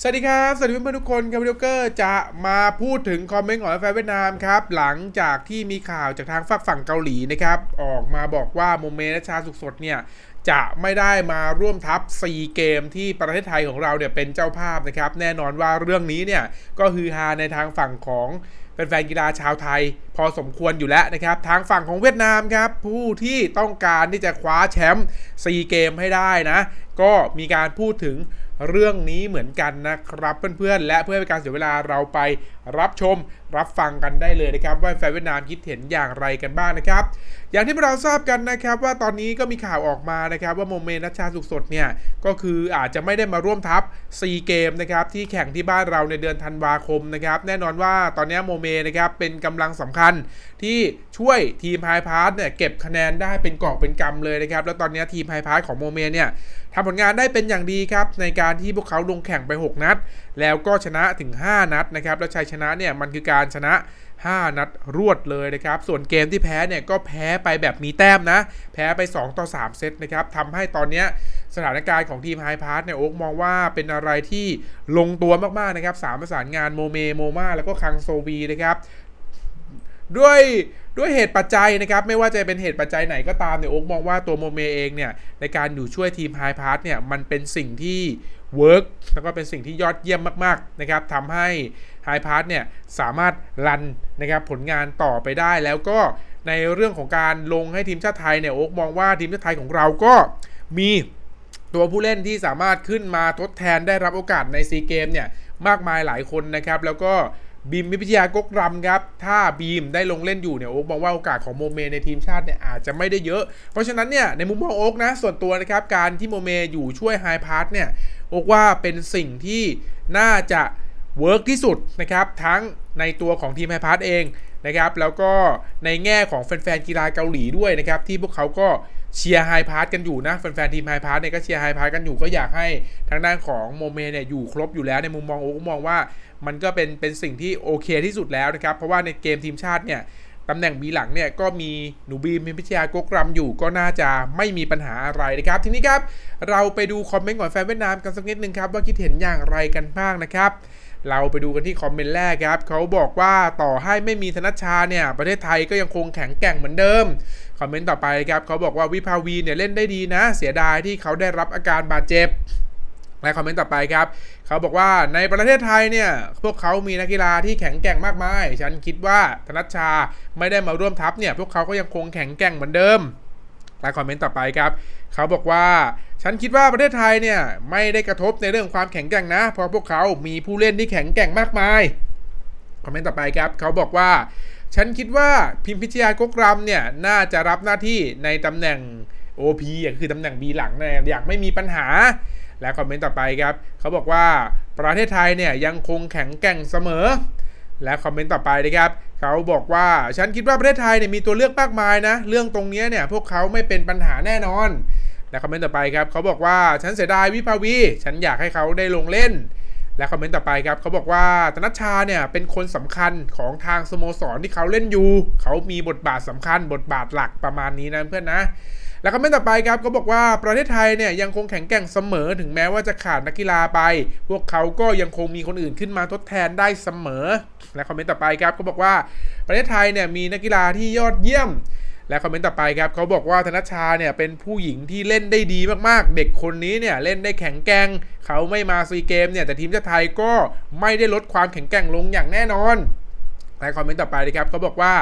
สวัสดีครับ สวัสดีเพื่อนๆทุกคนครับวิดีโอเกอร์จะมาพูดถึงคอมเมนต์ของแฟนเวียดนามครับ หลังจากที่มีข่าวจากทางฝั่งฝั่งเกาหลีนะครับ ออกมาบอกว่าโมเมและชาสุกสดเนี่ย จะไม่ได้มาร่วมทัพ 4 เกมที่ประเทศไทยของเราเนี่ยเป็นเจ้าภาพนะครับ แน่นอนว่าเรื่องนี้เนี่ย ก็คือฮาในทางฝั่งของแฟนๆกีฬาชาวไทย พอสมควรอยู่แล้วนะครับ ทางฝั่งของเวียดนามครับ ผู้ที่ต้องการที่จะคว้าแชมป์4เกมให้ได้นะ ก็มีการพูดถึง เรื่องนี้เหมือนกันนะครับ เพื่อนๆ และเพื่อเป็นการเสียเวลาเราไปรับชม รับฟังกันได้เลยนะครับว่าแฟนเวียดนามคิดเห็นอย่างไรกันบ้างนะครับ อย่างที่เราทราบกันนะครับว่าตอนนี้ก็มีข่าวออกมานะครับว่าโมเมนัชชาสุขสดเนี่ยก็คืออาจจะไม่ได้มาร่วมทัพ4เกมนะครับที่แข่งที่บ้านเราในเดือนธันวาคมนะครับแน่นอนว่าตอนนี้โมเมนะครับเป็นกำลังสำคัญที่ช่วยทีมไฮพาร์ทเนี่ยเก็บคะแนนได้เป็นกอบเป็นกำเลยนะครับแล้วตอนนี้ทีมไฮพาร์ทของโมเมเนี่ยทำผลงานได้เป็นอย่างดีครับในการที่พวกเขาลงแข่งไป 6 นัด แล้วก็ชนะถึง 5 นัดนะครับแล้วชัยชนะเนี่ยมันคือการชนะ 5 นัดรวดเลยนะครับ ส่วนเกมที่แพ้เนี่ยก็แพ้ไปแบบมีแต้มนะ แพ้ไป 2 ต่อ 3 เซตนะครับทำให้ตอนนี้สถานการณ์ของทีมไฮพาร์ทเนี่ยโอ๊กมองว่าเป็นอะไรที่ลงตัวมากๆนะครับสามประสานงานโมเมโมมาแล้วก็คังโซบีนะครับด้วยด้วยเหตุปัจจัยนะครับไม่ว่าจะเป็นเหตุปัจจัยไหนก็ตามเนี่ยโอ๊กมองว่าตัวโมเมเองเนี่ยในการอยู่ช่วยทีมไฮพาร์ทเนี่ยมันเป็นสิ่งที่ เวิร์กแล้วก็เป็นสิ่งที่ยอดเยี่ยมมากๆนะครับทำให้ไฮพาร์ทเนี่ยสามารถรันนะครับผลงานต่อไปได้แล้วก็ในเรื่องของการลงให้ทีมชาติไทยเนี่ยโอ๊กมองว่าทีมชาติไทยของเราก็มีตัวผู้เล่นที่สามารถขึ้นมาทดแทนได้รับโอกาสในซีเกมเนี่ยมากมายหลายคนนะครับ แล้วก็บีมมิพิทยากกรำครับ ถ้าบีมได้ลงเล่นอยู่เนี่ยโอ๊กมองว่าโอกาสของโมเมในทีมชาติเนี่ยอาจจะไม่ได้เยอะ เพราะฉะนั้นเนี่ยในมุมมองโอ๊กนะส่วนตัวนะครับการที่โมเมอยู่ช่วยไฮพาร์ทเนี่ย กว่าเป็นสิ่งที่น่าจะเวิร์กที่สุดนะครับทั้งในตัวของทีมไฮพาร์ทเองนะครับแล้วก็ในแง่ของแฟนๆกีฬาเกาหลีด้วยนะครับที่พวกเขาก็เชียร์ไฮพาร์ทกันอยู่นะแฟนๆทีมไฮพาร์ทเนี่ยก็เชียร์ไฮพาร์ทกันอยู่ก็อยากให้ทางด้านของโมเมเนี่ยอยู่ครบอยู่แล้วในมุมมองโอ๊กมองว่ามันก็เป็นเป็นสิ่งที่โอเคที่สุดแล้วนะครับเพราะว่าในเกมทีมชาติเนี่ย ตำแหน่งบีหลังเนี่ยก็มีหนูบีมพิชยากกรำอยู่ก็น่าจะไม่มีปัญหาอะไรนะครับ ทีนี้ครับเราไปดูคอมเมนต์ของแฟนเวียดนามกันสักนิดนึงครับว่าคิดเห็นอย่างไรกันบ้างนะครับ เราไปดูกันที่คอมเมนต์แรกครับเขาบอกว่าต่อให้ไม่มีธนชชาเนี่ยประเทศไทยก็ยังคงแข็งแกร่งเหมือนเดิมคอมเมนต์ต่อไปครับเขาบอกว่าวิภาวีเนี่ยเล่นได้ดีนะ เสียดายที่เขาได้รับอาการบาดเจ็บ และคอมเมนต์ต่อไปครับ เขาบอกว่าในประเทศไทยเนี่ย พวกเขามีนักกีฬาที่แข็งแกร่งมากมาย ฉันคิดว่าธนัชชาไม่ได้มาร่วมทัพเนี่ย พวกเขาก็ยังคงแข็งแกร่งเหมือนเดิมและคอมเมนต์ต่อไปครับ เขาบอกว่าฉันคิดว่าประเทศไทยเนี่ย ไม่ได้กระทบในเรื่องความแข็งแกร่งนะ เพราะพวกเขามีผู้เล่นที่แข็งแกร่งมากมายคอมเมนต์ต่อไปครับ เขาบอกว่า ฉันคิดว่าพิมพิชยากกรำเนี่ยน่าจะรับหน้าที่ในตำแหน่ง OP คือตำแหน่ง B หลังเนี่ยอยากไม่มีปัญหา และคอมเมนต์ต่อไปครับเขาบอกว่าประเทศไทยเนี่ยยังคงแข็งแกร่งเสมอ และคอมเมนต์ต่อไปนะครับเขาบอกว่าฉันคิดว่าประเทศไทยเนี่ยมีตัวเลือกมากมายนะเรื่องตรงนี้เนี่ยพวกเขาไม่เป็นปัญหาแน่นอน และคอมเมนต์ต่อไปครับเขาบอกว่าฉันเสียดายวิภาวี ฉันอยากให้เขาได้ลงเล่นและคอมเมนต์ต่อไปครับเขาบอกว่าธนชชาเนี่ยเป็นคนสำคัญของทางสโมสรที่เขาเล่นอยู่ เขามีบทบาทสำคัญบทบาทหลักประมาณนี้นะเพื่อนนะ แล้วคอมเมนต์ต่อไปครับก็บอกว่าประเทศไทยเนี่ยยังคงแข็งแกร่งเสมอถึงแม้ว่าจะขาดนักกีฬาไป พวกเขาก็ยังคงมีคนอื่นขึ้นมาทดแทนได้เสมอ และคอมเมนต์ต่อไปครับก็บอกว่าประเทศไทยเนี่ยมีนักกีฬาที่ยอดเยี่ยมและคอมเมนต์ต่อไปครับเขาบอกว่าธนชาเนี่ยเป็นผู้หญิงที่เล่นได้ดีมากๆ เด็กคนนี้เนี่ยเล่นได้แข็งแกร่งเขาไม่มาซีเกมเนี่ยแต่ทีมชาติไทยก็ไม่ได้ลดความแข็งแกร่งลงอย่างแน่นอนและคอมเมนต์ต่อไปนะครับเขาบอกว่า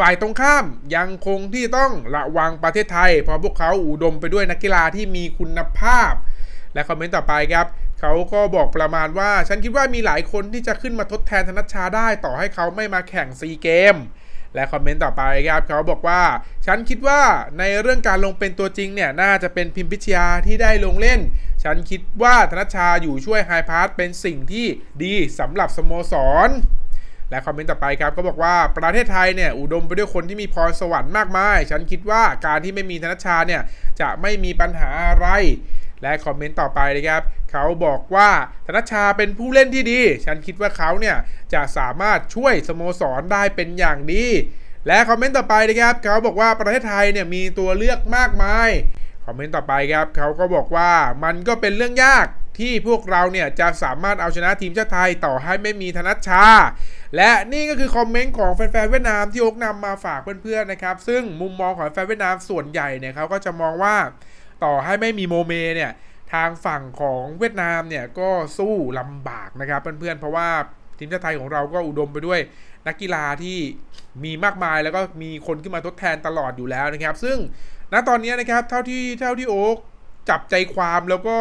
ฝ่ายตรงข้ามยังคงที่ต้องระวังประเทศไทย เพราะพวกเขาอุดมไปด้วยนักกีฬาที่มีคุณภาพ และคอมเมนต์ต่อไปครับเขาก็บอกประมาณว่า ฉันคิดว่ามีหลายคนที่จะขึ้นมาทดแทนธนัชชาได้ต่อให้เขาไม่มาแข่งซีเกมและคอมเมนต์ต่อไปครับเขาบอกว่า ฉันคิดว่าในเรื่องการลงเป็นตัวจริงเนี่ยน่าจะเป็นพิมพิชยาที่ได้ลงเล่น ฉันคิดว่าธนัชชาอยู่ช่วยไฮพาร์ตเป็นสิ่งที่ดีสำหรับสโมสร และคอมเมนต์ต่อไปครับก็บอกว่าประเทศไทยเนี่ยอุดมไปด้วยคนที่มีพรสวรรค์มากมาย ฉันคิดว่าการที่ไม่มีธนชาเนี่ยจะไม่มีปัญหาอะไร และคอมเมนต์ต่อไปนะครับเขาบอกว่าธนชาเป็นผู้เล่นที่ดี ฉันคิดว่าเขาเนี่ยจะสามารถช่วยสโมสรได้เป็นอย่างดีและคอมเมนต์ต่อไปนะครับเขาบอกว่าประเทศไทยเนี่ยมีตัวเลือกมากมาย คอมเมนต์ต่อไปครับเขาก็บอกว่ามันก็เป็นเรื่องยาก ที่พวกเราเนี่ยจะสามารถเอาชนะทีมชาติไทยต่อให้ไม่มีธนัชชา และนี่ก็คือคอมเมนต์ของแฟนๆเวียดนามที่โอ๊กนำมาฝากเพื่อนๆนะครับ ซึ่งมุมมองของแฟนเวียดนามส่วนใหญ่เนี่ยเขาก็จะมองว่าต่อให้ไม่มีโมเมเนี่ยทางฝั่งของเวียดนามเนี่ยก็สู้ลำบากนะครับเพื่อนๆเพราะว่าทีมชาติไทยของเราก็อุดมไปด้วยนักกีฬาที่มีมากมายแล้วก็มีคนขึ้นมาทดแทนตลอดอยู่แล้วนะครับ ซึ่งณตอนนี้นะครับเท่าที่เท่าที่โอ๊กจับใจความแล้วก็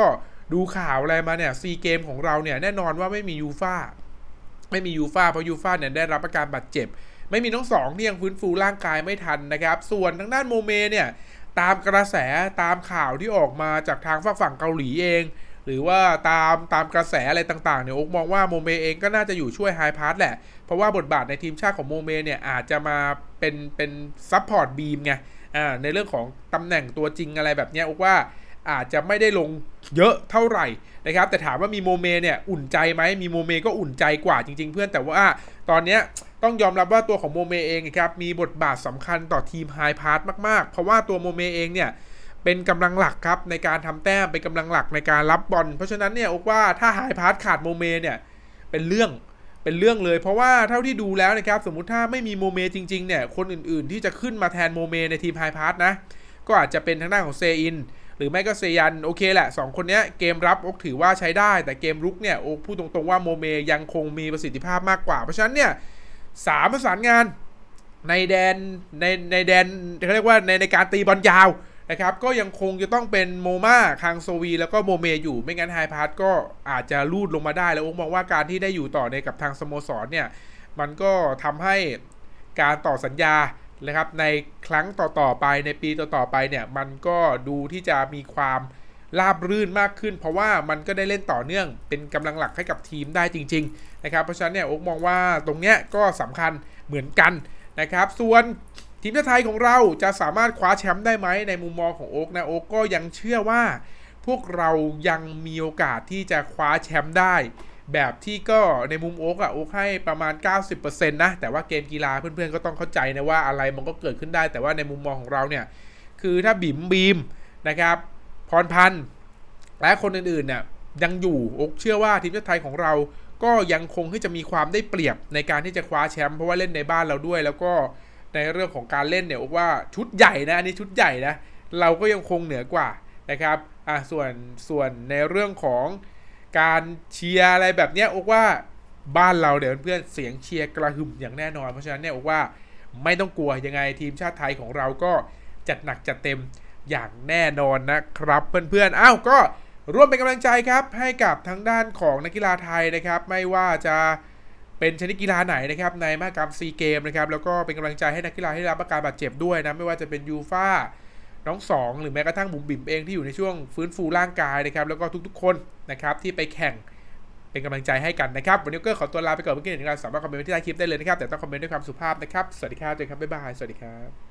ดูข่าวอะไรมาเนี่ยซีเกมของเราเนี่ยแน่นอนว่าไม่มียูฟาไม่มียูฟาเพราะยูฟาเนี่ยได้รับอาการบาดเจ็บ ไม่มีน้องสองที่ยังฟื้นฟูร่างกายไม่ทันนะครับ ส่วนทางด้านโมเมเนี่ยตามกระแสตามข่าวที่ออกมาจากทางฝั่งฝั่งเกาหลีเอง หรือว่าตามตามกระแสอะไรต่างๆเนี่ยอกมองว่าโมเมเองก็น่าจะอยู่ช่วยไฮพาร์ทแหละ เพราะว่าบทบาทในทีมชาติของโมเมเนี่ยอาจจะมาเป็นเป็นซับพอร์ตบีมไงอ่าในเรื่องของตำแหน่งตัวจริงอะไรแบบเนี้ยอกว่า อาจจะไม่ได้ลงเยอะเท่าไหร่นะครับ แต่ถามว่ามีโมเมเนี่ยอุ่นใจไหมมีโมเมก็อุ่นใจกว่าจริง ๆ เพื่อนแต่ว่าตอนเนี้ยต้องยอมรับว่าตัวของโมเมเองครับมีบทบาทสำคัญต่อทีมไฮพาร์ทมากๆ เพราะว่าตัวโมเมเองเนี่ยเป็นกำลังหลักครับในการทำแต้มเป็นกำลังหลักในการรับบอลเพราะฉะนั้นเนี่ยโอกว่าถ้าไฮพาร์ทขาดโมเมเนี่ยเป็นเรื่องเป็นเรื่องเลย เพราะว่าเท่าที่ดูแล้วนะครับสมมุติถ้าไม่มีโมเมจริงๆเนี่ยคนอื่นๆ ที่จะขึ้นมาแทนโมเมในทีมไฮพาร์ทนะก็อาจจะเป็นทางด้านของเซอิน หรือไม่ก็เซยัน โอเคแหละ 2 คนนี้เกมรับโอกถือว่าใช้ได้ แต่เกมรุกเนี่ยโอ๊กพูดตรงๆว่าโมเมยังคงมีประสิทธิภาพมากกว่า เพราะฉะนั้นเนี่ยสามประสานงานในแดนในในแดนเขาเรียกว่าในในการตีบอลยาวนะครับก็ยังคงจะต้องเป็นโมมาคังโซวี แล้วก็โมเมอยู่ไม่งั้นไฮพาร์ทก็อาจจะลูดลงมาได้ แล้วอ๊กมองว่าการที่ได้อยู่ต่อในกับทางสโมสรเนี่ย มันก็ทำให้การต่อสัญญา นะครับในครั้งต่อๆไปในปีต่อๆไปเนี่ยมันก็ดูที่จะมีความราบรื่นมากขึ้น เพราะว่ามันก็ได้เล่นต่อเนื่องเป็นกำลังหลักให้กับทีมได้จริง ๆ นะครับ เพราะฉะนั้นเนี่ยโอ๊กมองว่าตรงเนี้ยก็สำคัญเหมือนกันนะครับ ส่วนทีมชาติไทยของเราจะสามารถคว้าแชมป์ได้ไหมในมุมมองของโอ๊กนะโอ๊กก็ยังเชื่อว่า พวกเรายังมีโอกาสที่จะคว้าแชมป์ได้ แบบที่ก็ในมุมโอ๊กอะโอ๊กให้ประมาณ 90%นะแต่ว่าเกมกีฬาเพื่อนๆก็ต้องเข้าใจนะว่าอะไรมันก็เกิดขึ้นได้ แต่ว่าในมุมมองของเราเนี่ยคือถ้าบิ๋มบีมนะครับพรพันธ์และคนอื่นๆเนี่ยยังอยู่โอ๊กเชื่อว่าทีมชาติไทยของเราก็ยังคงที่จะมีความได้เปรียบในการที่จะคว้าแชมป์เพราะว่าเล่นในบ้านเราด้วย แล้วก็ในเรื่องของการเล่นเนี่ยโอ๊กว่าชุดใหญ่นะอันนี้ชุดใหญ่นะเราก็ยังคงเหนือกว่านะครับอะส่วนส่วนในเรื่องของ การเชียร์อะไรแบบเนี้ยโอกว่าบ้านเราเดี๋ยวเพื่อนเสียงเชียร์กระหึ่มอย่างแน่นอน เพราะฉะนั้นเนี่ยโอกว่าไม่ต้องกลัวยังไงทีมชาติไทยของเราก็จัดหนักจัดเต็มอย่างแน่นอนนะครับเพื่อนๆอ้าวก็ร่วมเป็นกำลังใจครับให้กับทางด้านของนักกีฬาไทยนะครับ ไม่ว่าจะเป็นชนิดกีฬาไหนนะครับในมหกรรมซีเกมนะครับแล้วก็เป็นกำลังใจให้นักกีฬาที่รับอาการบาดเจ็บด้วยนะไม่ว่าจะเป็นยูฟ่า น้องสองหรือแม้กระทั่งบุ๋มบิ่มเองที่อยู่ในช่วงฟื้นฟูร่างกายนะครับแล้วก็ทุกๆ คนนะครับที่ไปแข่งเป็นกำลังใจให้กันนะครับ วันนี้ก็ขอตัวลาไปก่อนเพื่อกี้หนึ่าสามารถคอมเมนต์ที่ใต้คลิปได้เลยนะครับ แต่ต้องคอมเมนต์ด้วยความสุภาพนะครับ สวัสดีครับเจอกันครับบ๊ายบาย สวัสดีครับ